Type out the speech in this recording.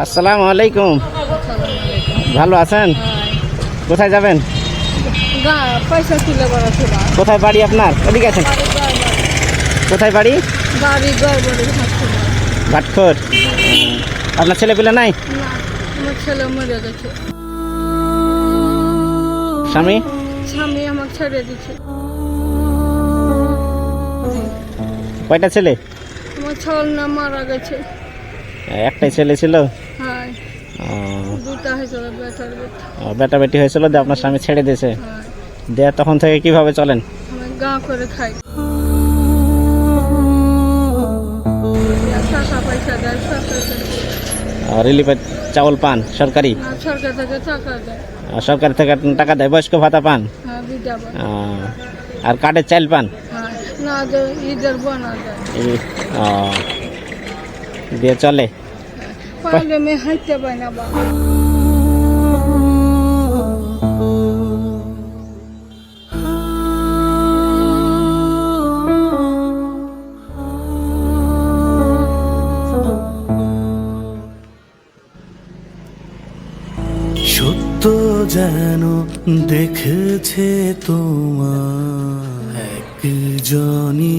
আসসালামু আলাইকুম। ভালো আছেন? কোথায় যাবেন? কোথায় বাড়ি আপনার? এদিকে আছেন? কোথায় বাড়ি? ভাটখোর। আপনার ছেলে পেলে নাই স্বামী? স্বামী আমাকে ছেড়ে দিচ্ছে কয়টা ছেলে? আমার ছল না মারা গেছে। একটাই ছেলে ছিল? বেটা বেটি হয়েছিল দিয়ে আপনার স্বামী ছেড়ে দিয়েছে। দিয়ে তখন থেকে কীভাবে চলেন? গা করে খাই। রিলিফের চাউল পান সরকারি? সরকার থেকে টাকা দেয়। বয়স্ক ভাতা পান? হ্যাঁ আর কার্ডের চাইল পান? না ঈদের বোনা দেয় চলে। পায় না সত্য যেন দেখেছে তোমার একজনই।